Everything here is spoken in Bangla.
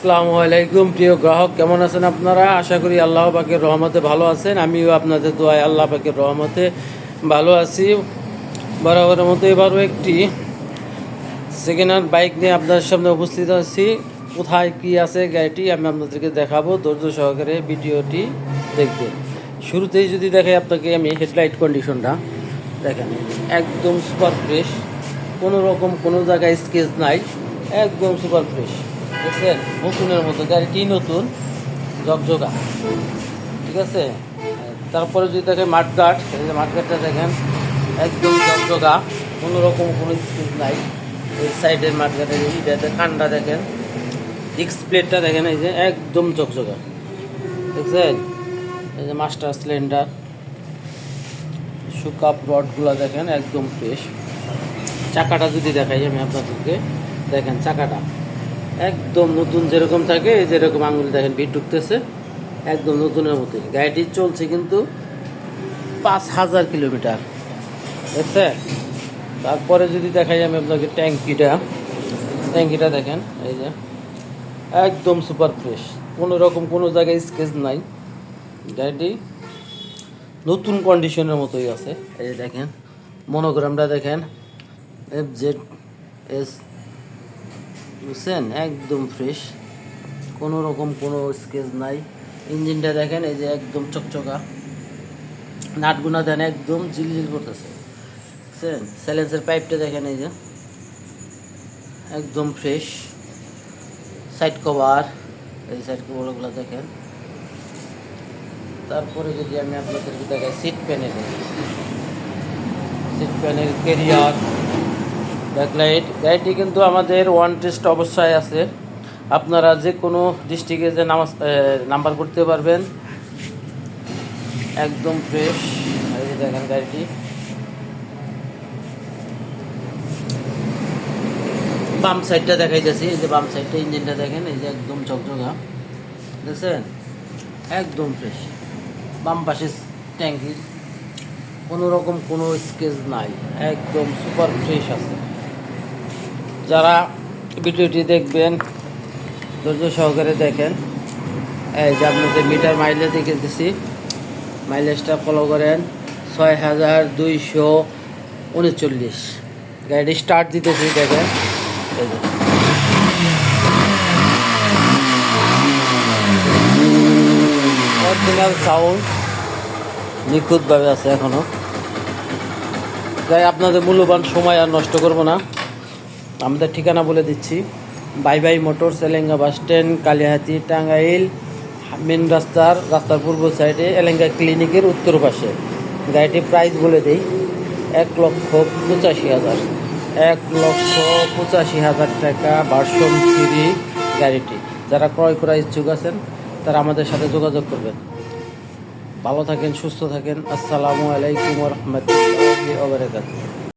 আসসালামু আলাইকুম, প্রিয় গ্রাহক, কেমন আছেন আপনারা? আশা করি আল্লাহ পাকের রহমতে ভালো আছেন। আমিও আপনাদের দোয়ায় আল্লাহ পাকের রহমতে ভালো আছি। বরাবরের মতো এবারও একটি সেকেন্ড হ্যান্ড বাইক নিয়ে আপনাদের সামনে উপস্থিত আছি। কোথায় কি আছে গাড়িটি আমি আপনাদেরকে দেখাবো। ধৈর্য সহকারে ভিডিওটি দেখবেন শুরুতেই যদি দেখাই আপনাকে আমি হেডলাইট কন্ডিশনটা দেখেন, একদম সুপার ফ্রেশ কোনো রকম কোনো জায়গায় স্কেচ নাই, একদম সুপার ফ্রেশ বুঝছেন নতুনের মতো, গাড়িটি নতুন জগজগা ঠিক আছে? তারপরে যদি দেখেন মাঠঘাট, এই যে মাঠঘাটটা দেখেন, একদম জগজগা কোনো রকম কোনো স্কেচ নাই। এই সাইডের মাঠঘাটের এইটাতে কানটা দেখেন ডিক্স প্লেটটা দেখেন, এই যে একদম জগজগা দেখছেন? এই যে মাস্টার সিলিন্ডার, সুকাপ রডগুলো দেখেন, একদম ফ্রেশ চাকাটা যদি দেখাই আমি আপনাদেরকে, দেখেন চাকাটা। একদম নতুন যেরকম থাকে যেরকম আঙুল দেখেন ভিড় ঢুকতেছে, একদম নতুনের মতোই গাড়িটি চলছে কিন্তু পাঁচ হাজার কিলোমিটার। দেখছে? তারপরে যদি দেখাই আমি আপনাকে ট্যাঙ্কিটা ট্যাঙ্কিটা দেখেন, এই যে। একদম সুপার ফ্রেশ। কোনো রকম কোনো জায়গায় স্কেচ নাই। গাড়িটি নতুন কন্ডিশনের মতোই আছে। এই যে দেখেন, মনোগ্রামটা দেখেন এফ জেড এস বুঝছেন একদম ফ্রেশ কোনো রকম কোনো স্কেচ নাই। ইঞ্জিনটা দেখেন, এই যে একদম চকচকা। নাটগুনা দেন, একদম জিলজিল করতেছে। বুঝছেন স্যালেন্সের পাইপটা দেখেন এই যে। একদম ফ্রেশ সাইড কভার এই সাইড কভারগুলো দেখেন। তারপরে যদি আমি আপনাদেরকে দেখাই seat panel seat panel carrier backlight গাড়িটি কিন্তু আমাদের ওয়ান টেস্ট অবস্থায় আছে। আপনারা যে কোনো ডিস্ট্রিক্টে যে নামাজ নাম্বার করতে পারবেন। একদম ফ্রেশ দেখেন গাড়িটি। বাম সাইডটা দেখাই যাচ্ছি এই যে বাম সাইডটা ইঞ্জিনটা দেখেন। এই যে একদম ঝকঝকা। দেখছেন? একদম ফ্রেশ বাম পাশে ট্যাঙ্কির কোনো রকম কোনো স্কেচ নাই। একদম সুপার ফ্রেশ আছে। যারা ভিডিওটি দেখবেন, ধৈর্য সহকারে দেখেন। এই যে আপনাদের মিটার মাইলেজ দেখে দিছি। মাইলেজটা ফলো করেন ছয় হাজার দুইশো উনচল্লিশ। গাড়িটি স্টার্ট দিতেছি, দেখেন। অরিজিনাল সাউন্ড নিখুঁতভাবে আছে এখনও তাই আপনাদের মূল্যবান সময় আর নষ্ট করব না। আমাদের ঠিকানা বলে দিচ্ছি। Bye bye motor Elenga bus stand Kalihati Tangail, main রাস্তার রাস্তার পূর্ব সাইডে এলেঙ্গা ক্লিনিকের উত্তর পাশে। গাড়িটির প্রাইস বলে দিই, এক লক্ষ পঁচাশি হাজার। এক লক্ষ পঁচাশি হাজার টাকা ভার্সন থ্রি গাড়িটি। যারা ক্রয় করার ইচ্ছুক আছেন, তারা আমাদের সাথে যোগাযোগ করবেন। ভালো থাকেন, সুস্থ থাকেন। আসসালামু আলাইকুম রহমতুল্লাহ